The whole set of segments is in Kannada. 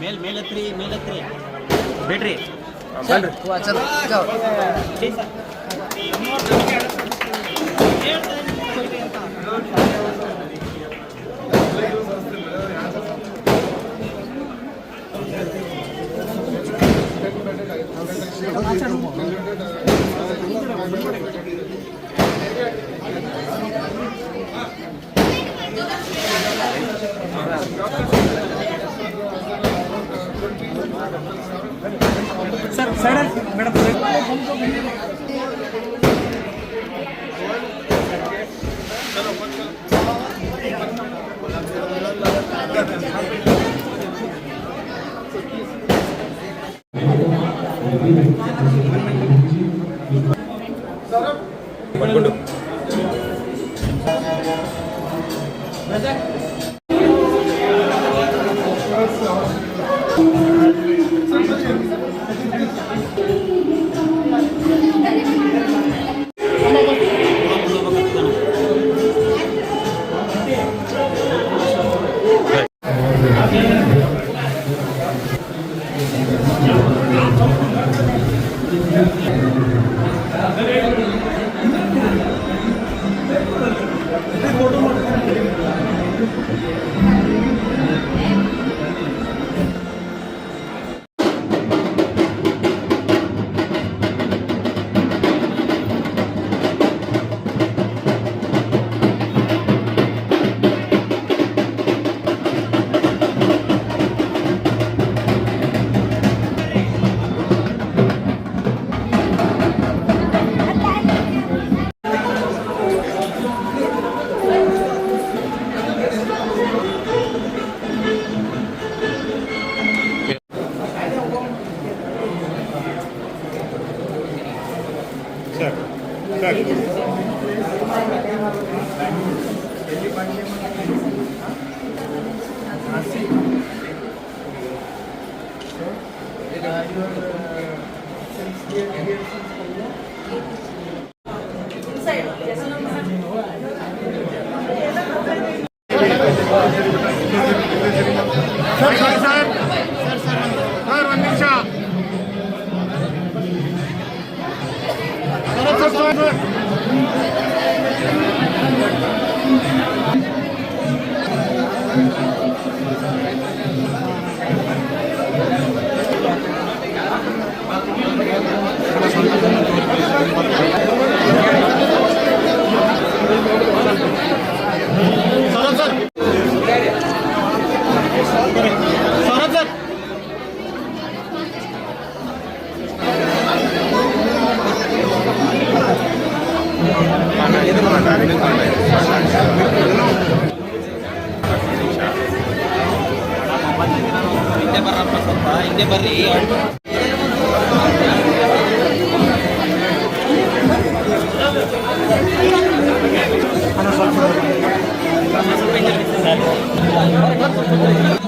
ಮೇಲ್ ಮೇಲತ್ರಿ ಮೇಲತ್ರಿ ಬಿಡ್ರಿ ಬನ್ರಿ 감사합니다. ada beberapa kota yang dia beri Thank.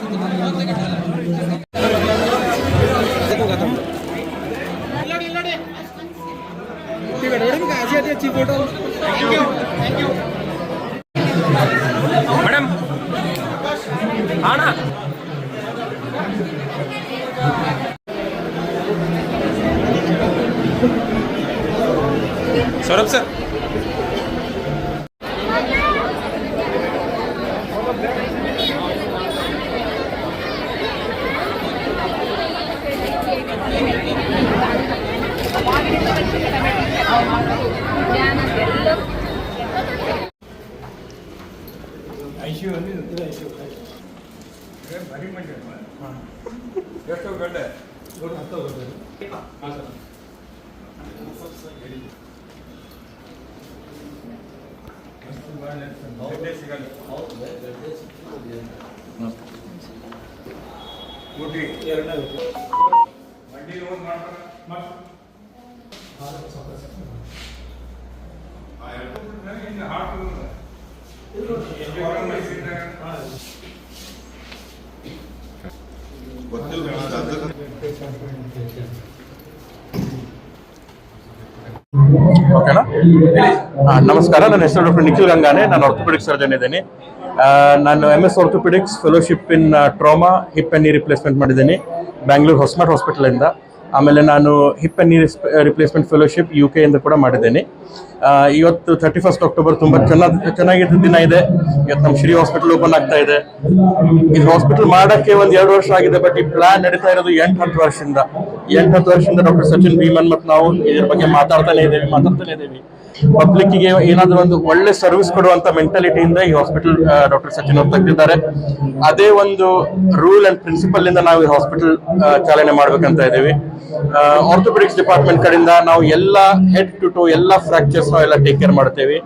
ಓಕೆನಾ? ನಮಸ್ಕಾರ. ನನ್ನ ಹೆಸರು ಡಾಕ್ಟರ್ ನಿಖಿಲ್ ಗಂಗಾನೆ. ನಾನು ಆರ್ಥೋಪೆಡಿಕ್ ಸರ್ಜನ್ ಇದ್ದೀನಿ. ನಾನು M S orthopaedics fellowship in trauma hip and knee replacement ಮಾಡಿದ್ದೀನಿ. ಬ್ಯಾಂಗ್ಳೂರ್ ಹೊಸ್ಮಟ್ ಹಾಸ್ಪಿಟಲಿಂದ ಆಮೇಲೆ ನಾನು hip replacement fellowship U K ಇಂದ ಕೂಡ ಮಾಡಿದ್ದೇನೆ. ಇವತ್ತು ಥರ್ಟಿ ಫಸ್ಟ್ ಅಕ್ಟೋಬರ್ ತುಂಬ ಚೆನ್ನಾಗಿ ಚೆನ್ನಾಗಿದ್ದ ದಿನ ಇದೆ. ಇವತ್ತು ನಮ್ಮ ಶ್ರೀ ಹಾಸ್ಪಿಟಲ್ ಓಪನ್ ಆಗ್ತಾ ಇದೆ. ಇದು ಹಾಸ್ಪಿಟಲ್ ಮಾಡೋಕ್ಕೆ ಒಂದು ಎರಡು ವರ್ಷ ಆಗಿದೆ ಬಟ್ ಈ ಪ್ಲಾನ್ ನಡೀತಾ ಇರೋದು ಎಂಟು ಹತ್ತು ವರ್ಷದಿಂದ. ಎಂಟು ಹತ್ತು ವರ್ಷದಿಂದ ಡಾಕ್ಟರ್ ಸಚಿನ್ ಭೀಮನ್ ಮತ್ತು ನಾವು ಇದ್ರ ಬಗ್ಗೆ ಮಾತಾಡ್ತಾನೆ ಇದ್ದೇವೆ ಮಾತಾಡ್ತಾನೆ ಇದ್ದೇವೆ. ಪಬ್ಲಿಕ್ಕಿಗೆ ಏನಾದರೂ ಒಂದು ಒಳ್ಳೆ ಸರ್ವಿಸ್ ಕೊಡುವಂತ ಮೆಂಟಾಲಿಟಿಯಿಂದ ಈ ಹಾಸ್ಪಿಟಲ್ ಡಾಕ್ಟರ್ ಸಚಿನ್ ಅವ್ರು ತೆಗೆದಿದ್ದಾರೆ. ಅದೇ ಒಂದು ರೂಲ್ ಅಂಡ್ ಪ್ರಿನ್ಸಿಪಲ್ ಇಂದ ನಾವು ಈ ಹಾಸ್ಪಿಟಲ್ ಚಾಲನೆ ಮಾಡ್ಬೇಕಂತ ಇದ್ದೀವಿ. ಆರ್ಥೋಪೆಡಿಕ್ಸ್ ಡಿಪಾರ್ಟ್ಮೆಂಟ್ ಕಡೆಯಿಂದ ನಾವು ಎಲ್ಲ ಹೆಡ್ ಟು ಟು ಎಲ್ಲ ಫ್ರಾಕ್ಚರ್ಸ್ ಎಲ್ಲ ಟೇಕ್ ಕೇರ್ ಮಾಡ್ತೇವೆ.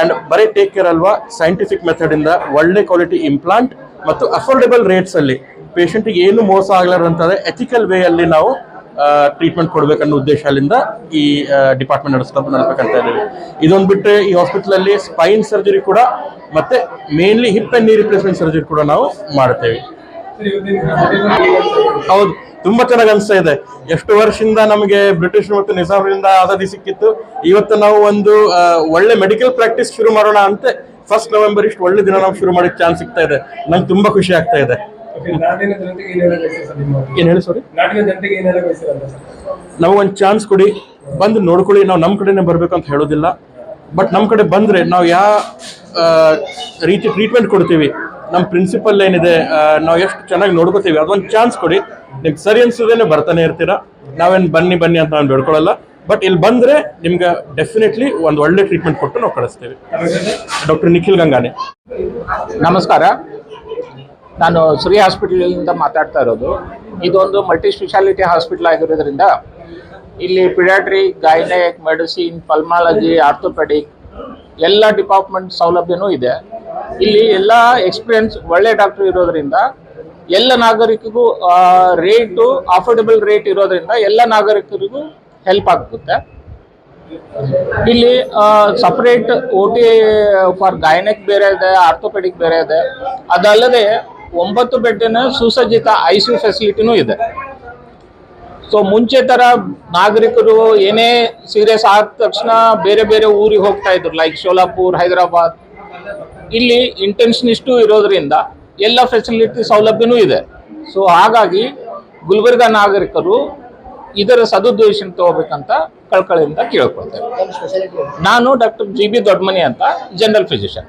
ಅಂಡ್ ಬರೀ ಟೇಕ್ ಕೇರ್ ಅಲ್ವಾ ಸೈಂಟಿಫಿಕ್ ಮೆಥಡ್ ಇಂದ ಒಳ್ಳೆ ಕ್ವಾಲಿಟಿ ಇಂಪ್ಲಾಂಟ್ ಮತ್ತು ಅಫೋರ್ಡೆಬಲ್ ರೇಟ್ಸ್ ಅಲ್ಲಿ ಪೇಷಂಟ್ಗೆ ಏನು ಮೋಸ ಆಗ್ಲಾರಂತಂದ್ರೆ ಎಥಿಕಲ್ ವೇ ಅಲ್ಲಿ ನಾವು ಟ್ರೀಟ್ಮೆಂಟ್ ಕೊಡ್ಬೇಕನ್ನೋ ಉದ್ದೇಶದಿಂದ ಈ ಡಿಪಾರ್ಟ್ಮೆಂಟ್ ನಡೆಸ್ತಾ ನಡ್ಬೇಕಂತ ಇದ್ದೀವಿ. ಇದೊಂದು ಬಿಟ್ಟರೆ ಈ ಹಾಸ್ಪಿಟ್ಲಲ್ಲಿ ಸ್ಪೈನ್ ಸರ್ಜರಿ ಕೂಡ ಮತ್ತೆ mainly hip and knee replacement surgery ಕೂಡ ನಾವು ಮಾಡ್ತೇವೆ. ಹೌದು. ತುಂಬಾ ಚೆನ್ನಾಗಿ ಅನಿಸ್ತಾ ಇದೆ. ಎಷ್ಟು ವರ್ಷದಿಂದ ನಮಗೆ ಬ್ರಿಟಿಷ್ ಮತ್ತು ನಿಜಾಮರಿಂದ ಆಜಾದಿ ಸಿಕ್ಕಿತ್ತು. ಇವತ್ತು ನಾವು ಒಂದು ಒಳ್ಳೆ ಮೆಡಿಕಲ್ ಪ್ರಾಕ್ಟೀಸ್ ಶುರು ಮಾಡೋಣ ಅಂತ. ಫಸ್ಟ್ ನವೆಂಬರ್ ಇಷ್ಟು ಒಳ್ಳೆ ದಿನ ನಾವು ಶುರು ಮಾಡಕ್ಕೆ ಚಾನ್ಸ್ ಸಿಗ್ತಾ ಇದೆ. ನಂಗೆ ತುಂಬಾ ಖುಷಿ ಆಗ್ತಾ ಇದೆ. ಏನ್ ಹೇಳಿ ಸರಿ? ನಾವು ಒಂದು ಚಾನ್ಸ್ ಕೊಡಿ. ಬಂದು ನೋಡ್ಕೊಳ್ಳಿ ನಾವು ನಮ್ಮ ಕಡೆನೇ ಬರಬೇಕು ಅಂತ ಹೇಳೋದಿಲ್ಲ. ಬಟ್ ನಮ್ಮ ಕಡೆ ಬಂದರೆ ನಾವು ಯಾವ ರೀತಿ ಟ್ರೀಟ್ಮೆಂಟ್ ಕೊಡ್ತೀವಿ. ನಮ್ಮ ಪ್ರಿನ್ಸಿಪಲ್ ಏನಿದೆ ನಾವು ಎಷ್ಟು ಚೆನ್ನಾಗಿ ನೋಡ್ಕೋತೀವಿ ಅದೊಂದು ಚಾನ್ಸ್ ಕೊಡಿ. ನಿಮ್ಗೆ ಸರಿ ಅನ್ಸೋದೇನೆ ಬರ್ತಾನೆ ಇರ್ತೀರಾ? ನಾವೇನು ಬನ್ನಿ ಬನ್ನಿ ಅಂತ ನಾನು ಬೇಡ್ಕೊಳ್ಳಲ್ಲ. ಬಟ್ ಇಲ್ಲಿ ಬಂದರೆ ನಿಮ್ಗೆ ಡೆಫಿನೆಟ್ಲಿ ಒಂದು ಒಳ್ಳೆ ಟ್ರೀಟ್ಮೆಂಟ್ ಕೊಟ್ಟು ನಾವು ಕಳಿಸ್ತೇವೆ. ಡಾಕ್ಟರ್ ನಿಖಿಲ್ ಗಂಗಾನೆ. ನಮಸ್ಕಾರ. ನಾನು ಶ್ರೀ ಹಾಸ್ಪಿಟಲಿಂದ ಮಾತಾಡ್ತಾ ಇರೋದು. ಇದೊಂದು ಮಲ್ಟಿ ಸ್ಪೆಷಾಲಿಟಿ ಹಾಸ್ಪಿಟಲ್ ಆಗಿರೋದ್ರಿಂದ ಇಲ್ಲಿ paediatry gynaec medicine pulmonology orthopaedic ಎಲ್ಲ ಡಿಪಾರ್ಟ್ಮೆಂಟ್ ಸೌಲಭ್ಯನೂ ಇದೆ. ಇಲ್ಲಿ ಎಲ್ಲ ಎಕ್ಸ್ಪೀರಿಯನ್ಸ್ ಒಳ್ಳೆ ಡಾಕ್ಟರ್ ಇರೋದ್ರಿಂದ ಎಲ್ಲ ನಾಗರಿಕರಿಗೂ ರೇಟು ಅಫೋರ್ಡೆಬಲ್ ರೇಟ್ ಇರೋದ್ರಿಂದ ಎಲ್ಲ ನಾಗರಿಕರಿಗೂ ಹೆಲ್ಪ್ ಆಗುತ್ತೆ. ಇಲ್ಲಿ separate O T for gynaec ಬೇರೆ ಇದೆ ಆರ್ಥೋಪೆಡಿಕ್ ಬೇರೆ ಇದೆ. ಅದಲ್ಲದೆ ಒಂಬತ್ತು ಬೆಡ್ಡಿನ ಸುಸಜ್ಜಿತ ಐ ಸಿ ಯು ಫೆಸಿಲಿಟಿನೂ ಇದೆ. ಸೊ ಮುಂಚೆ ಥರ ನಾಗರಿಕರು ಏನೇ ಸೀರಿಯಸ್ ಆದ ತಕ್ಷಣ ಬೇರೆ ಬೇರೆ ಊರಿಗೆ ಹೋಗ್ತಾ ಇದ್ರು ಲೈಕ್ ಶೋಲಾಪುರ್ ಹೈದರಾಬಾದ್. ಇಲ್ಲಿ ಇಂಟೆನ್ಷನಿಸ್ಟು ಇರೋದ್ರಿಂದ ಎಲ್ಲ ಫೆಸಿಲಿಟಿ ಸೌಲಭ್ಯನೂ ಇದೆ. ಸೊ ಹಾಗಾಗಿ ಗುಲ್ಬರ್ಗ ನಾಗರಿಕರು ಇದರ ಸದುದ್ದೇಶ ತಗೋಬೇಕಂತ ಕಳ್ಕಳಿಂದ ಕೇಳ್ಕೊಳ್ತೇವೆ. ನಾನು ಡಾಕ್ಟರ್ ಜಿ ಬಿ ದೊಡ್ಡಮನಿ ಅಂತ ಜನರಲ್ ಫಿಸಿಷಿಯನ್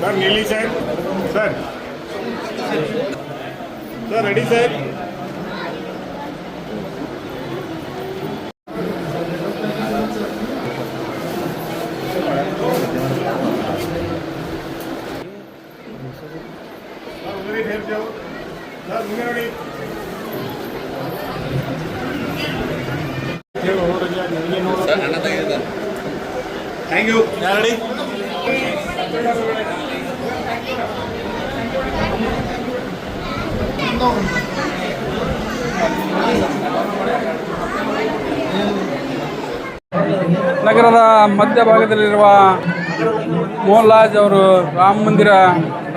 ಸರ್ ನಿಲ್ಲಿ sir sir sir ready sir sir ಮುಂದೆ ಹೇಳ್ತೇವೆ ಸರ್ ಮುಂದೆ ನೋಡಿ ಥ್ಯಾಂಕ್ ಯು ಯಾರಡಿ ನಗರದ ಮಧ್ಯಭಾಗದಲ್ಲಿರುವ ಮೋಹನ್ ಲಾಜ್ ಅವರು ರಾಮ ಮಂದಿರ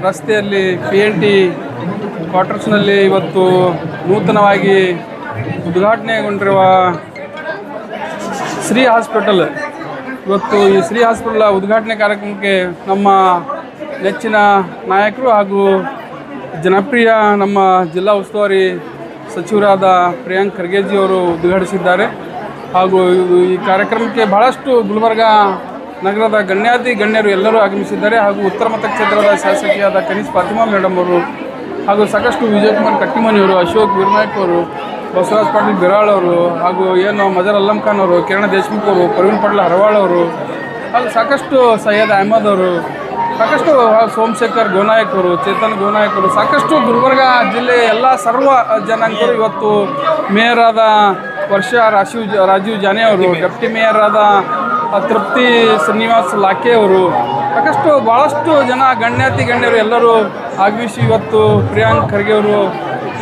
ರಸ್ತೆಯಲ್ಲಿ ಪಿ ಎನ್ ಟಿ ಕ್ವಾರ್ಟರ್ಸ್ನಲ್ಲಿ ಇವತ್ತು ನೂತನವಾಗಿ ಉದ್ಘಾಟನೆಗೊಂಡಿರುವ ಶ್ರೀ ಹಾಸ್ಪಿಟಲ್. ಇವತ್ತು ಈ ಶ್ರೀ ಹಾಸ್ಪಿಟಲ್ ಉದ್ಘಾಟನೆ ಕಾರ್ಯಕ್ರಮಕ್ಕೆ ನಮ್ಮ ನೆಚ್ಚಿನ ನಾಯಕರು ಹಾಗೂ ಜನಪ್ರಿಯ ನಮ್ಮ ಜಿಲ್ಲಾ ಉಸ್ತುವಾರಿ ಸಚಿವರಾದ ಪ್ರಿಯಾಂಕ್ ಖರ್ಗೆಜಿ ಅವರು ಉದ್ಘಾಟಿಸಿದ್ದಾರೆ. ಹಾಗೂ ಈ ಕಾರ್ಯಕ್ರಮಕ್ಕೆ ಬಹಳಷ್ಟು ಗುಲ್ಬರ್ಗ ನಗರದ ಗಣ್ಯಾತಿ ಗಣ್ಯರು ಎಲ್ಲರೂ ಆಗಮಿಸಿದ್ದಾರೆ. ಹಾಗೂ ಉತ್ತರ ಮತಕ್ಷೇತ್ರದ ಶಾಸಕಿಯಾದ ಕನೀಸ್ ಫಾತಿಮಾ ಮೇಡಮ್ ಅವರು ಹಾಗೂ ಸಾಕಷ್ಟು ವಿಜಯ್ ಕುಮಾರ್ ಕಟ್ಟಿಮನಿಯವರು ಅಶೋಕ್ ಗುರುನಾಯ್ಕ್ ಅವರು ಬಸವರಾಜ್ ಪಾಟೀಲ್ ಬಿರಾಳ್ ಅವರು ಹಾಗೂ ಏನು ಮಜರ್ ಅಲ್ಲಂ ಖಾನ್ ಅವರು ಕಿರಣ್ ದೇಶ್ಮುಖ್ ಅವರು ಪ್ರವೀಣ್ ಪಾಟೀಲ್ ಹರವಾಳ್ ಅವರು ಹಾಗೂ ಸಾಕಷ್ಟು ಸೈಯದ್ ಅಹಮದ್ ಅವರು ಸಾಕಷ್ಟು ಸೋಮಶೇಖರ್ ಗೋನಾಯಕ್ ಅವರು ಚೇತನ್ ಗೋನಾಯಕ್ ಅವರು ಸಾಕಷ್ಟು ಗುಲ್ಬರ್ಗ ಜಿಲ್ಲೆಯ ಎಲ್ಲ ಸರ್ವ ಜನಾಂಗರು ಇವತ್ತು ಮೇಯರ್ ಆದ ವರ್ಷ ರಾಶಿವ್ ರಾಜೀವ್ ಜಾನೆ ಅವರು ಡೆಪ್ಟಿ ಮೇಯರ್ ಆದ ತೃಪ್ತಿ ಶ್ರೀನಿವಾಸ್ ಲಾಖೆ ಅವರು ಸಾಕಷ್ಟು ಭಾಳಷ್ಟು ಜನ ಗಣ್ಯಾತಿ ಗಣ್ಯರು ಎಲ್ಲರೂ ಆಗಮಿಸಿ ಇವತ್ತು ಪ್ರಿಯಾಂಕ್ ಖರ್ಗೆ ಅವರು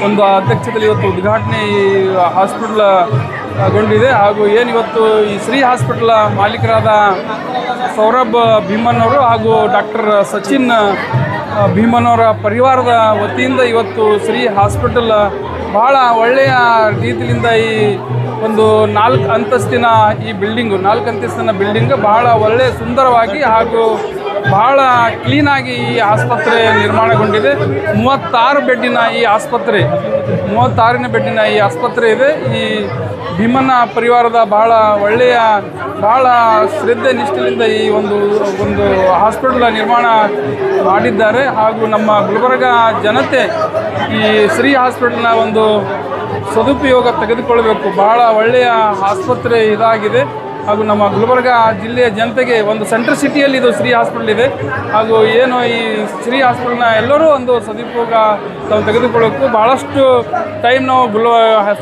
ಒಂದು ಅಧ್ಯಕ್ಷತೆಯಲ್ಲಿ ಇವತ್ತು ಉದ್ಘಾಟನೆ ಈ ಹಾಸ್ಪಿಟ್ಲ್ ಗೊಂಡಿದೆ. ಹಾಗೂ ಏನು ಇವತ್ತು ಈ ಶ್ರೀ ಹಾಸ್ಪಿಟ್ಲ ಮಾಲೀಕರಾದ ಸೌರಭ್ ಭೀಮನ್ ಹಾಗೂ ಡಾಕ್ಟರ್ ಸಚಿನ್ ಭೀಮನ್ ಪರಿವಾರದ ವತಿಯಿಂದ ಇವತ್ತು ಶ್ರೀ ಹಾಸ್ಪಿಟಲ್ ಭಾಳ ಒಳ್ಳೆಯ ರೀತಿಯಿಂದ ಈ ಒಂದು ನಾಲ್ಕು ಅಂತಸ್ತಿನ ಈ ಬಿಲ್ಡಿಂಗು, ನಾಲ್ಕು ಅಂತಸ್ತಿನ ಬಿಲ್ಡಿಂಗ್ ಬಹಳ ಒಳ್ಳೆಯ ಸುಂದರವಾಗಿ ಹಾಗೂ ಬಹಳ ಕ್ಲೀನಾಗಿ ಈ ಆಸ್ಪತ್ರೆ ನಿರ್ಮಾಣಗೊಂಡಿದೆ. ಮೂವತ್ತಾರು ಬೆಡ್ಡಿನ ಈ ಆಸ್ಪತ್ರೆ, ಮೂವತ್ತಾರನೇ ಬೆಡ್ಡಿನ ಈ ಆಸ್ಪತ್ರೆ ಇದೆ. ಈ ಭೀಮನ ಪರಿವಾರದ ಬಹಳ ಒಳ್ಳೆಯ, ಬಹಳ ಶ್ರದ್ಧೆ ನಿಷ್ಠೆಯಿಂದ ಈ ಒಂದು ಒಂದು ಹಾಸ್ಪಿಟಲ್ ನಿರ್ಮಾಣ ಮಾಡಿದ್ದಾರೆ. ಹಾಗೂ ನಮ್ಮ ಗುಲ್ಬರ್ಗ ಜನತೆ ಈ ಶ್ರೀ ಹಾಸ್ಪಿಟಲ್ನ ಒಂದು ಸದುಪಯೋಗ ತೆಗೆದುಕೊಳ್ಬೇಕು. ಬಹಳ ಒಳ್ಳೆಯ ಆಸ್ಪತ್ರೆ ಇದಾಗಿದೆ. ಹಾಗೂ ನಮ್ಮ ಗುಲ್ಬರ್ಗ ಜಿಲ್ಲೆಯ ಜನತೆಗೆ ಒಂದು ಸೆಂಟ್ರಲ್ ಸಿಟಿಯಲ್ಲಿ ಇದು ಶ್ರೀ ಹಾಸ್ಪಿಟಲ್ ಇದೆ. ಹಾಗೂ ಏನು ಈ ಶ್ರೀ ಹಾಸ್ಪಿಟಲ್ನ ಎಲ್ಲರೂ ಒಂದು ಸದುಪಯೋಗ ತಾವು ತೆಗೆದುಕೊಳ್ಳೋಕ್ಕೂ ಭಾಳಷ್ಟು ಟೈಮ್ ನಾವು ಗುಲ್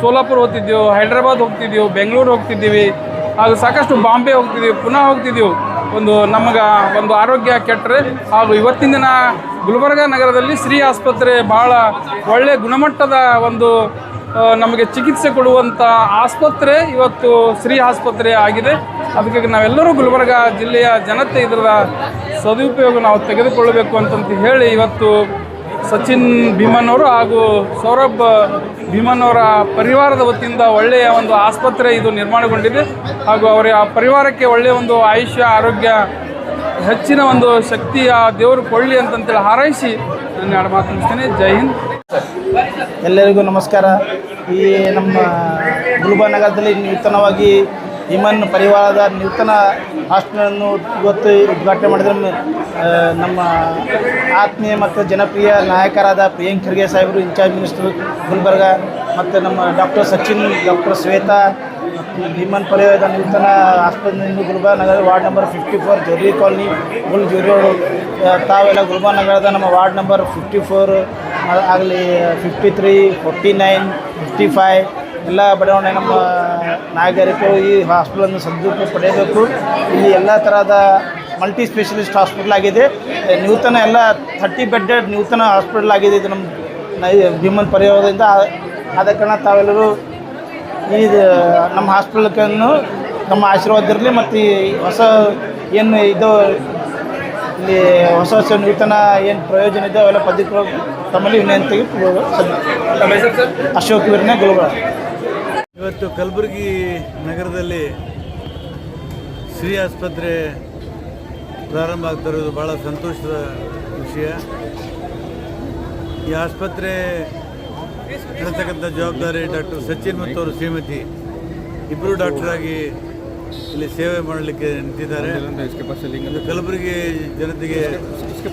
ಸೋಲಾಪುರ ಹೋಗ್ತಿದ್ದೆವು, ಹೈದ್ರಾಬಾದ್ ಹೋಗ್ತಿದ್ದೆವು, ಬೆಂಗಳೂರು ಹೋಗ್ತಿದ್ದೀವಿ, ಹಾಗೂ ಸಾಕಷ್ಟು ಬಾಂಬೆ ಹೋಗ್ತಿದ್ದೀವಿ, ಪುನಃ ಹೋಗ್ತಿದ್ದೆವು. ಒಂದು ನಮಗೆ ಒಂದು ಆರೋಗ್ಯ ಕೆಟ್ಟರೆ, ಹಾಗೂ ಇವತ್ತಿನ ದಿನ ಗುಲ್ಬರ್ಗ ನಗರದಲ್ಲಿ ಶ್ರೀ ಆಸ್ಪತ್ರೆ ಭಾಳ ಒಳ್ಳೆಯ ಗುಣಮಟ್ಟದ ಒಂದು ನಮಗೆ ಚಿಕಿತ್ಸೆ ಕೊಡುವಂಥ ಆಸ್ಪತ್ರೆ ಇವತ್ತು ಶ್ರೀ ಆಸ್ಪತ್ರೆ ಆಗಿದೆ. ಅದಕ್ಕಾಗಿ ನಾವೆಲ್ಲರೂ ಗುಲ್ಬರ್ಗ ಜಿಲ್ಲೆಯ ಜನತೆ ಇದರ ಸದುಪಯೋಗ ನಾವು ತೆಗೆದುಕೊಳ್ಳಬೇಕು ಅಂತಂತ ಹೇಳಿ ಇವತ್ತು ಸಚಿನ್ ಭೀಮನವರು ಹಾಗೂ ಸೌರಭ್ ಭೀಮನವರ ಪರಿವಾರದ ವತಿಯಿಂದ ಒಳ್ಳೆಯ ಒಂದು ಆಸ್ಪತ್ರೆ ಇದು ನಿರ್ಮಾಣಗೊಂಡಿದೆ. ಹಾಗೂ ಅವರ ಪರಿವಾರಕ್ಕೆ ಒಳ್ಳೆಯ ಒಂದು ಆಯುಷ್ಯ, ಆರೋಗ್ಯ, ಹೆಚ್ಚಿನ ಒಂದು ಶಕ್ತಿಯ ದೇವರು ಕೊಳ್ಳಿ ಅಂತಂತೇಳಿ ಹಾರೈಸಿ ನಾನು ಮಾತು ಮುಗಿಸ್ತೇನೆ. ಜೈ ಹಿಂದ್. ಎಲ್ಲರಿಗೂ ನಮಸ್ಕಾರ. ಈ ನಮ್ಮ ಗುಲ್ಬರ್ಗ ನಗರದಲ್ಲಿ ನೂತನವಾಗಿ ಇಮನ್ ಪರಿವಾರದ ನೂತನ ಹಾಸ್ಟೆಲನ್ನು ಇವತ್ತು ಉದ್ಘಾಟನೆ ಮಾಡಿದರೆ. ನಮ್ಮ ಆತ್ಮೀಯ ಮತ್ತು ಜನಪ್ರಿಯ ನಾಯಕರಾದ ಪ್ರಿಯಾಂಕ್ ಖರ್ಗೆ ಸಾಹೇಬರು, ಇನ್ಚಾರ್ಜ್ ಮಿನಿಸ್ಟರ್ ಗುಲ್ಬರ್ಗ ಮತ್ತು ನಮ್ಮ ಡಾಕ್ಟರ್ ಸಚಿನ್, ಡಾಕ್ಟರ್ ಶ್ವೇತಾ ಭೀಮನ್ ಪರಿವಾರದ ನೂತನ ಆಸ್ಪತ್ರೆಯಿಂದ ಗುಲ್ಬರ್ಗ ನಗರ ward number fifty four Jori colony, Gul Jori ತಾವೆಲ್ಲ ಗುಲ್ಬರ್ಗ ನಗರದ ನಮ್ಮ ವಾರ್ಡ್ ನಂಬರ್ ಫಿಫ್ಟಿ ಫೋರ್ ಆಗಲಿ fifty three forty nine fifty five ಎಲ್ಲ ಬಡಾವಣೆ ನಮ್ಮ ನಾಗರಿಕರು ಈ ಹಾಸ್ಪಿಟಲನ್ನು ಸದ್ಯಕ್ಕೆ ಪಡೆಯಬೇಕು. ಇಲ್ಲಿ ಎಲ್ಲ ಥರದ ಮಲ್ಟಿ ಸ್ಪೆಷಲಿಸ್ಟ್ ಹಾಸ್ಪಿಟಲ್ ಆಗಿದೆ. ನೂತನ ಎಲ್ಲ ಥರ್ಟಿ ಬೆಡ್ಡೆಡ್ ನೂತನ ಹಾಸ್ಪಿಟಲ್ ಆಗಿದೆ. ಇದು ನಮ್ಮ ಭೀಮನ್ ಪರಿವಾರದಿಂದ. ಆದ ಕಾರಣ ತಾವೆಲ್ಲರೂ ಈ ನಮ್ಮ ಹಾಸ್ಪಿಟಲ್ಕನ್ನು ನಮ್ಮ ಆಶೀರ್ವಾದ ಇರಲಿ ಮತ್ತು ಈ ಹೊಸ ಏನು ಇದು ಇಲ್ಲಿ ಹೊಸ ಹೊಸ ನೂತನ ಏನು ಪ್ರಯೋಜನ ಇದೆ ಅವೆಲ್ಲ ಪದ್ಧತಿ ತಮ್ಮಲ್ಲಿ ವಿನಂತಿಗೆ ಅಶೋಕ್ ವೀರನೇ ಗುಲ್ಬರ್ಗ. ಇವತ್ತು ಕಲಬುರಗಿ ನಗರದಲ್ಲಿ ಶ್ರೀ ಆಸ್ಪತ್ರೆ ಪ್ರಾರಂಭ ಆಗ್ತಿರೋದು ಭಾಳ ಸಂತೋಷದ ವಿಷಯ. ಈ ಆಸ್ಪತ್ರೆ ನಡೆಸ್ತಕ್ಕಂಥ ಜವಾಬ್ದಾರಿ ಡಾಕ್ಟರ್ ಸಚಿನ್ ಮತ್ತು ಅವರು ಶ್ರೀಮತಿ. ಇಬ್ಬರು ಡಾಕ್ಟರಾಗಿ ಇಲ್ಲಿ ಸೇವೆ ಮಾಡಲಿಕ್ಕೆ ನಿಂತಿದ್ದಾರೆ. ಕಲಬುರಗಿ ಜನತೆಗೆ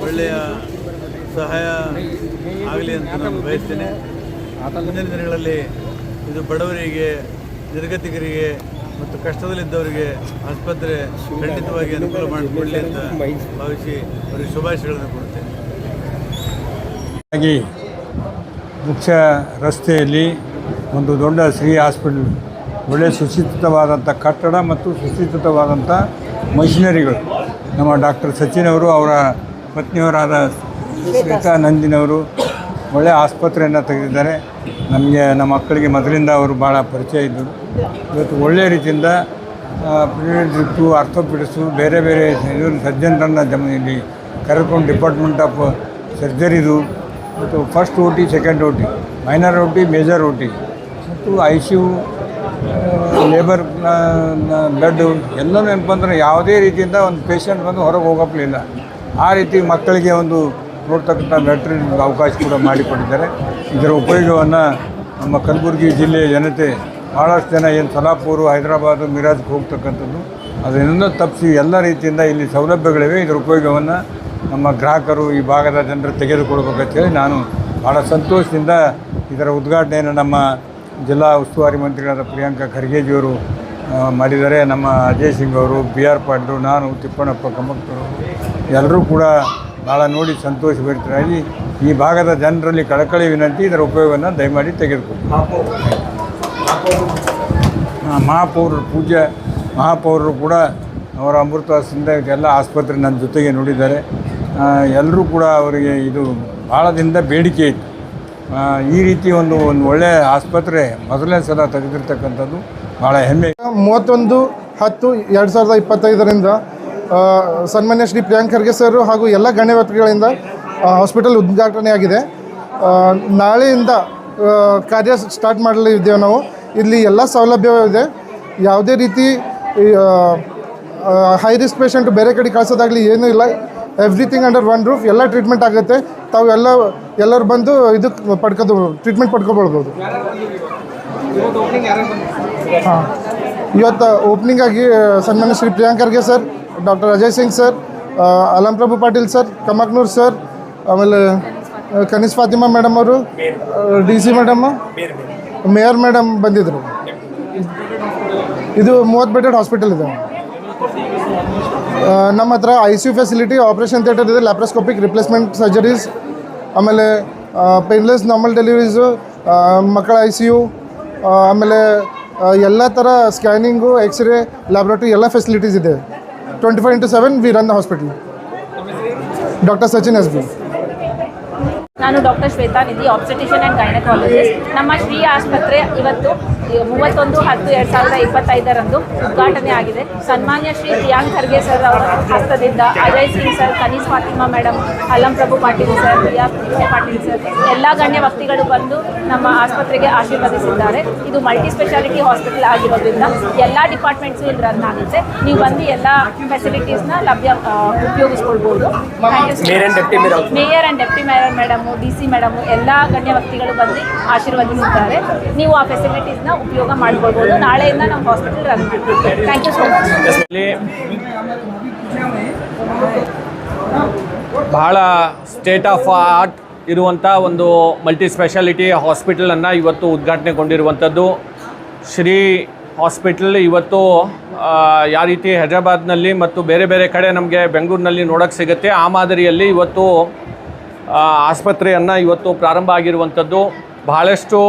ಒಳ್ಳೆಯ ಸಹಾಯ ಆಗಲಿ ಅಂತ ನಾನು ಬಯಸ್ತೇನೆ. ಮುಂದಿನ ದಿನಗಳಲ್ಲಿ ಇದು ಬಡವರಿಗೆ, ನಿರ್ಗತಿಕರಿಗೆ ಮತ್ತು ಕಷ್ಟದಲ್ಲಿದ್ದವರಿಗೆ ಆಸ್ಪತ್ರೆ ಖಂಡಿತವಾಗಿ ಅನುಕೂಲ ಮಾಡಿಕೊಳ್ಳಿ ಅಂತ ಭಾವಿಸಿ ಅವರಿಗೆ ಶುಭಾಶಯಗಳನ್ನು ಕೊಡ್ತೇನೆ ಹಾಗೆ ಮುಖ್ಯ ರಸ್ತೆಯಲ್ಲಿ ಒಂದು ದೊಡ್ಡ ಶ್ರೀ ಹಾಸ್ಪಿಟಲ್ ಒಳ್ಳೆಯ ಸುಶಿಕ್ಷಿತವಾದಂಥ ಕಟ್ಟಡ ಮತ್ತು ಸುಶಿಕ್ಷಿತವಾದಂಥ ಮಷಿನರಿಗಳು. ನಮ್ಮ ಡಾಕ್ಟರ್ ಸಚಿನ್ ಅವರು, ಅವರ ಪತ್ನಿಯವರಾದ ಶ್ವೇತಾ ನಂದಿನವರು ಒಳ್ಳೆಯ ಆಸ್ಪತ್ರೆಯನ್ನು ತೆಗೆದಿದ್ದಾರೆ. ನಮಗೆ, ನಮ್ಮ ಮಕ್ಕಳಿಗೆ ಮೊದಲಿಂದ ಅವರು ಭಾಳ ಪರಿಚಯ ಇದ್ದರು. ಇವತ್ತು ಒಳ್ಳೆಯ ರೀತಿಯಿಂದ ಪಿಡಿಯಾಟ್ರಿಕ್ಕು ಆರ್ಥೋಪಿಡಿಸು ಬೇರೆ ಬೇರೆ ಇವರು ಸರ್ಜನ್ರನ್ನು ಜಮ ಇಲ್ಲಿ ಕರೆದುಕೊಂಡು ಡಿಪಾರ್ಟ್ಮೆಂಟ್ ಆಫ್ ಸರ್ಜರಿದು ಮತ್ತು first O T, second O T, minor O T, major O T, ಮತ್ತು I C U labour bed ಎಲ್ಲನೂ ಏನಪ್ಪ ಅಂದರೆ ಯಾವುದೇ ರೀತಿಯಿಂದ ಒಂದು ಪೇಷಂಟ್ ಬಂದು ಹೊರಗೆ ಹೋಗಪ್ಲಿಲ್ಲ. ಆ ರೀತಿ ಮಕ್ಕಳಿಗೆ ಒಂದು ನೋಡ್ತಕ್ಕಂಥ ವೆಟ್ರಿನ್ ಅವಕಾಶ ಕೂಡ ಮಾಡಿಕೊಟ್ಟಿದ್ದಾರೆ. ಇದರ ಉಪಯೋಗವನ್ನು ನಮ್ಮ ಕಲಬುರಗಿ ಜಿಲ್ಲೆಯ ಜನತೆ ಭಾಳಷ್ಟು ಜನ ಏನು ಸಲಾಪೂರು ಹೈದರಾಬಾದು, ಮಿರಾಜ್ಗೆ ಹೋಗ್ತಕ್ಕಂಥದ್ದು. ಅದನ್ನೆಲ್ಲ ತಪ್ಪಿಸಿ ಎಲ್ಲ ರೀತಿಯಿಂದ ಇಲ್ಲಿ ಸೌಲಭ್ಯಗಳಿವೆ. ಇದರ ಉಪಯೋಗವನ್ನು ನಮ್ಮ ಗ್ರಾಹಕರು ಈ ಭಾಗದ ಜನರು ತೆಗೆದುಕೊಳ್ಬೇಕಂತೇಳಿ ನಾನು ಭಾಳ ಸಂತೋಷದಿಂದ ಇದರ ಉದ್ಘಾಟನೆಯನ್ನು ನಮ್ಮ ಜಿಲ್ಲಾ ಉಸ್ತುವಾರಿ ಮಂತ್ರಿಗಳಾದ ಪ್ರಿಯಾಂಕ ಖರ್ಗೆಜಿಯವರು ಮಾಡಿದರೆ ನಮ್ಮ ಅಜಯ್ ಸಿಂಗ್ ಅವರು, ಬಿ ಆರ್ ಪಾಟ್ರು ನಾನು ತಿಪ್ಪಣ್ಣಪ್ಪ ಕಮ್ಮಕ್ಕರು ಎಲ್ಲರೂ ಕೂಡ ಭಾಳ ನೋಡಿ ಸಂತೋಷ ಭರಿತರಾಗಿ ಈ ಭಾಗದ ಜನರಲ್ಲಿ ಕಳಕಳಿ ವಿನಂತಿ ಇದರ ಉಪಯೋಗವನ್ನು ದಯಮಾಡಿ ತೆಗೆದುಕೊಳ್ಳಿ ಮಹಾಪೌರರು ಪೂಜ್ಯ, ಮಹಾಪೌರರು ಕೂಡ ಅವರ ಅಮೃತವಾಸದಿಂದ ಎಲ್ಲ ಆಸ್ಪತ್ರೆ ನನ್ನ ಜೊತೆಗೆ ನೋಡಿದ್ದಾರೆ. ಎಲ್ಲರೂ ಕೂಡ ಅವರಿಗೆ ಇದು ಭಾಳದಿಂದ ಬೇಡಿಕೆ ಇತ್ತು. ಈ ರೀತಿ ಒಂದು ಒಂದು ಒಳ್ಳೆಯ ಆಸ್ಪತ್ರೆ ಮೊದಲನೇ ಸಲ ತೆಗೆದಿರ್ತಕ್ಕಂಥದ್ದು ಭಾಳ ಹೆಮ್ಮೆ. ಮೂವತ್ತೊಂದು ಹತ್ತು ಎರಡು ಸಾವಿರದ ಇಪ್ಪತ್ತೈದರಿಂದ ಸನ್ಮಾನ್ಯ ಶ್ರೀ ಪ್ರಿಯಾಂಕ್ ಖರ್ಗೆ ಸರ್ ಹಾಗೂ ಎಲ್ಲ ಗಣ್ಯ ವ್ಯಕ್ತಿಗಳಿಂದ ಉದ್ಘಾಟನೆಯಾಗಿದೆ. ಆಗಿದೆ ನಾಳೆಯಿಂದ ಕಾರ್ಯ ಸ್ಟಾರ್ಟ್ ಮಾಡಲಿದ್ದೇವೆ ನಾವು. ಇಲ್ಲಿ ಎಲ್ಲ ಸೌಲಭ್ಯವಿದೆ ಯಾವುದೇ ರೀತಿ ಹೈ ರಿಸ್ಕ್ ಪೇಷಂಟ್ ಬೇರೆ ಕಡೆ ಕಳಿಸೋದಾಗಲಿ ಏನೂ ಇಲ್ಲ. ಎವ್ರಿಥಿಂಗ್ ಅಂಡರ್ ಒನ್ ರೂಫ್ ಎಲ್ಲ ಟ್ರೀಟ್ಮೆಂಟ್ ಆಗುತ್ತೆ. ತಾವು ಎಲ್ಲ, ಎಲ್ಲರೂ ಬಂದು ಇದಕ್ಕೆ ಪಡ್ಕೋದು ಟ್ರೀಟ್ಮೆಂಟ್ ಪಡ್ಕೊಳ್ಬೋದು ಹಾಂ. ಇವತ್ತು ಓಪನಿಂಗ್ ಆಗಿ ಸನ್ಮಾನ್ಯ Shri ಪ್ರಿಯಾಂಕರ್ಗೆ sir, doctor Ajay Singh sir Alam Prabhu Patil sir, Kamaknoor sir, ಆಮೇಲೆ ಕನೀಸ್ ಫಾತಿಮಾ ಮೇಡಮ್ ಅವರು D C madam mayor madam ಬಂದಿದ್ದರು ಇದು ಮೂವತ್ತು ಬೆಡೆಡ್ ಹಾಸ್ಪಿಟಲ್ ಇದೆ. ನಮ್ಮ ಹತ್ರ I C U facility operation theatre ಇದೆ ಲ್ಯಾಪ್ರೋಸ್ಕೋಪಿಕ್ ರಿಪ್ಲೇಸ್ಮೆಂಟ್ ಸರ್ಜರೀಸ್ ಆಮೇಲೆ ಪೇನ್ಲೆಸ್ ನಾರ್ಮಲ್ ಡೆಲಿವರೀಸು ಮಕ್ಕಳ ಐ ಸಿ ಯು ಆಮೇಲೆ ಎಲ್ಲ ಥರ ಸ್ಕ್ಯಾನಿಂಗು ಎಕ್ಸ್ರೇ ಲ್ಯಾಬ್ರೇಟ್ರಿ ಎಲ್ಲ ಫೆಸಿಲಿಟೀಸ್ ಇದೆ. Twenty five into seven we run the hospital doctor Sachin S B ನಾನು doctor Shweta Nidhi obstetrician and gynaecologist ನಮ್ಮ ಶ್ರೀ ಆಸ್ಪತ್ರೆ ಇವತ್ತು ಮೂವತ್ತೊಂದು ಹತ್ತು ಎರಡು ಸಾವಿರದ ಇಪ್ಪತ್ತೈದರಂದು ಉದ್ಘಾಟನೆ ಆಗಿದೆ. ಸನ್ಮಾನ್ಯ ಶ್ರೀ ಪ್ರಿಯಾಂಕ್ ಖರ್ಗೆ ಸರ್ ಅವರ ಹಸ್ತದಿಂದ Ajay Singh sir Kaneez Fatima madam Alam Prabhu Patil sir Priya Patil sir ಎಲ್ಲ ಗಣ್ಯ ವ್ಯಕ್ತಿಗಳು ಬಂದು ನಮ್ಮ ಆಸ್ಪತ್ರೆಗೆ ಆಶೀರ್ವದಿಸಿದ್ದಾರೆ. ಇದು ಮಲ್ಟಿ ಸ್ಪೆಷಾಲಿಟಿ ಹಾಸ್ಪಿಟಲ್ ಆಗಿರೋದ್ರಿಂದ ಎಲ್ಲ ಡಿಪಾರ್ಟ್ಮೆಂಟ್ಸು ಇಲ್ಲಿ ರನ್ ಆಗುತ್ತೆ. ನೀವು ಬಂದು ಎಲ್ಲ ಫೆಸಿಲಿಟೀಸ್ನ ಲಭ್ಯ ಉಪಯೋಗಿಸ್ಕೊಳ್ಬೋದು. Mayor and deputy mayor madam D C madam ಎಲ್ಲ ಗಣ್ಯ ವ್ಯಕ್ತಿಗಳು ಬಂದು ಆಶೀರ್ವದಿಸಿದ್ದಾರೆ. ನೀವು ಆ ಫೆಸಿಲಿಟೀಸ್ನ ಉಪಯೋಗ ಮಾಡ್ಕೊಳ್ಬೋದು. ನಾಳೆಯಿಂದ ನಮ್ಮ ಹಾಸ್ಪಿಟಲ್ ರನ್ ಮಾಡ್ತೀವಿ. ಥ್ಯಾಂಕ್ ಯು ಸೋ ಮಚ್ ಬಹಳ ಸ್ಟೇಟ್ ಆಫ್ ಆರ್ಟ್ ಇರುವಂಥ ಒಂದು ಮಲ್ಟಿ ಸ್ಪೆಷಾಲಿಟಿ ಹಾಸ್ಪಿಟಲನ್ನು ಇವತ್ತು ಉದ್ಘಾಟನೆಗೊಂಡಿರುವಂಥದ್ದು. ಶ್ರೀ ಹಾಸ್ಪಿಟಲ್ ಇವತ್ತು ಯಾವ ರೀತಿ ಹೈದ್ರಾಬಾದ್ನಲ್ಲಿ ಮತ್ತು ಬೇರೆ ಬೇರೆ ಕಡೆ ನಮಗೆ ಬೆಂಗಳೂರಿನಲ್ಲಿ ನೋಡೋಕ್ಕೆ ಸಿಗುತ್ತೆ. ಆ ಮಾದರಿಯಲ್ಲಿ ಇವತ್ತು ಆಸ್ಪತ್ರೆಯನ್ನು ಇವತ್ತು ಪ್ರಾರಂಭ ಆಗಿರುವಂಥದ್ದು ಬಹಳಷ್ಟು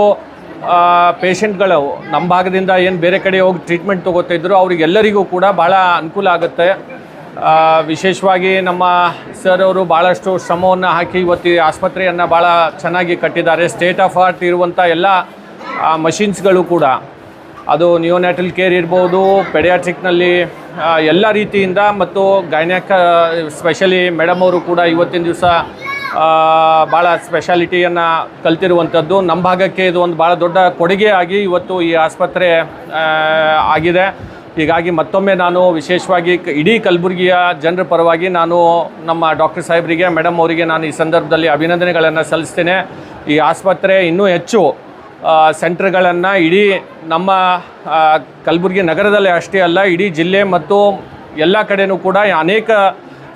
ಪೇಷಂಟ್ಗಳು ನಮ್ಮ ಭಾಗದಿಂದ ಏನು ಬೇರೆ ಕಡೆ ಹೋಗಿ ಟ್ರೀಟ್ಮೆಂಟ್ ತೊಗೋತಿದ್ರು ಅವರಿಗೆಲ್ಲರಿಗೂ ಕೂಡ ಭಾಳ ಅನುಕೂಲ ಆಗುತ್ತೆ. ವಿಶೇಷವಾಗಿ ನಮ್ಮ ಸರ್ ಅವರು ಭಾಳಷ್ಟು ಶ್ರಮವನ್ನು ಹಾಕಿ ಇವತ್ತು ಈ ಆಸ್ಪತ್ರೆಯನ್ನು ಭಾಳ ಚೆನ್ನಾಗಿ ಕಟ್ಟಿದ್ದಾರೆ. ಸ್ಟೇಟ್ ಆಫ್ ಆರ್ಟ್ ಇರುವಂಥ ಎಲ್ಲ ಮಷಿನ್ಸ್ಗಳು ಕೂಡ. ಅದು ನಿಯೋನ್ಯಾಟಲ್ ಕೇರ್ ಇರ್ಬೋದು ಪೆಡಿಯಾಟ್ರಿಕ್ನಲ್ಲಿ ಎಲ್ಲ ರೀತಿಯಿಂದ ಮತ್ತು ಗೈನ್ಯಾಕ ಸ್ಪೆಷಲಿ ಮೇಡಮ್ ಅವರು ಕೂಡ ಇವತ್ತಿನ ದಿವಸ ಭಾಳ ಸ್ಪೆಷಾಲಿಟಿಯನ್ನು ಕಲ್ತಿರುವಂಥದ್ದು. ನಮ್ಮ ಭಾಗಕ್ಕೆ ಇದು ಒಂದು ಭಾಳ ದೊಡ್ಡ ಕೊಡುಗೆ ಆಗಿ ಇವತ್ತು ಈ ಆಸ್ಪತ್ರೆ ಆಗಿದೆ. ಹೀಗಾಗಿ ಮತ್ತೊಮ್ಮೆ ನಾನು ವಿಶೇಷವಾಗಿ ಇಡೀ ಕಲಬುರಗಿಯ ಜನರ ಪರವಾಗಿ ನಾನು ನಮ್ಮ ಡಾಕ್ಟರ್ ಸಾಹೇಬರಿಗೆ ಮೇಡಮ್ ಅವರಿಗೆ ನಾನು ಈ ಸಂದರ್ಭದಲ್ಲಿ ಅಭಿನಂದನೆಗಳನ್ನು ಸಲ್ಲಿಸ್ತೇನೆ. ಈ ಆಸ್ಪತ್ರೆ ಇನ್ನೂ ಹೆಚ್ಚು ಸೆಂಟ್ರ್ಗಳನ್ನು ಇಡೀ ನಮ್ಮ ಕಲಬುರಗಿ ನಗರದಲ್ಲಿ ಅಷ್ಟೇ ಅಲ್ಲ, ಇಡೀ ಜಿಲ್ಲೆ ಮತ್ತು ಎಲ್ಲ ಕಡೆಯೂ ಕೂಡ ಅನೇಕ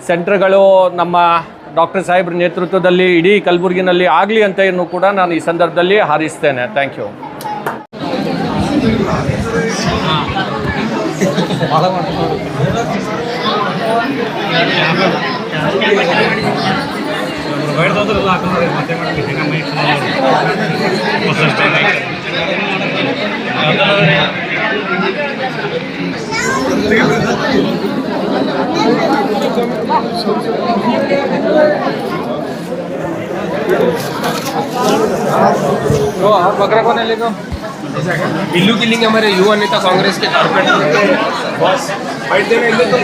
ಸೆಂಟರ್ಗಳು ನಮ್ಮ ಡಾಕ್ಟರ್ ಸಾಹೇಬ್ರ ನೇತೃತ್ವದಲ್ಲಿ ಇಡೀ ಕಲಬುರಗಿನಲ್ಲಿ ಆಗಲಿ ಅಂತ ಏನು ಕೂಡ ನಾನು ಈ ಸಂದರ್ಭದಲ್ಲಿ ಹಾರಿಸ್ತೇನೆ. ಥ್ಯಾಂಕ್ ಯು बकरा कौन है लेको बिल्लू की लिंग हमारे युवा नेता कांग्रेस के कारपोरेटर बस बैठ देना इधर तो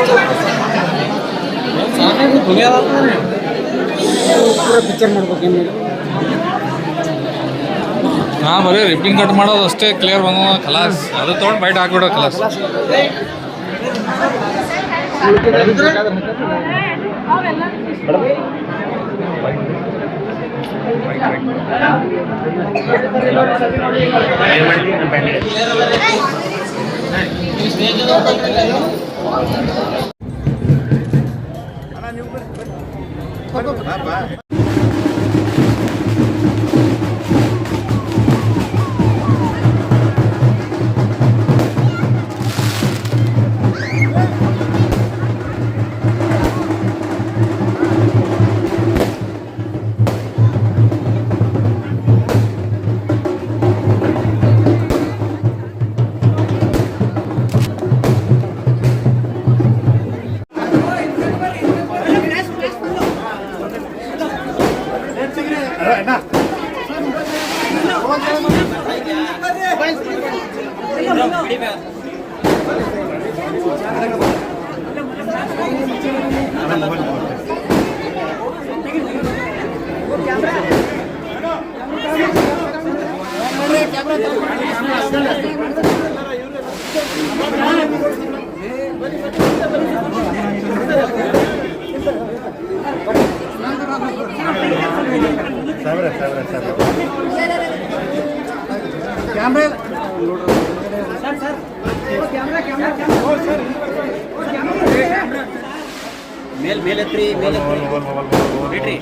पूरा पिक्चर ಮಾಡ್ಬೇಕು ಹಾಂ ಬರೀ ರಿಬ್ಬಿಂಗ್ ಕಟ್ ಮಾಡೋದು ಅಷ್ಟೇ ಕ್ಲಿಯರ್ ಬಂದ ಕಲಾಸ್ ಅದು ತೊಗೊಂಡು ಬೈಟ್ ಹಾಕ್ಬಿಡೋ ಕಲಾಸ್ ಬಾ. ಮೇಲ್ ಮೇಲೆತ್ರಿ ಮೇಲೆತ್ರಿ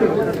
ట్వంటీ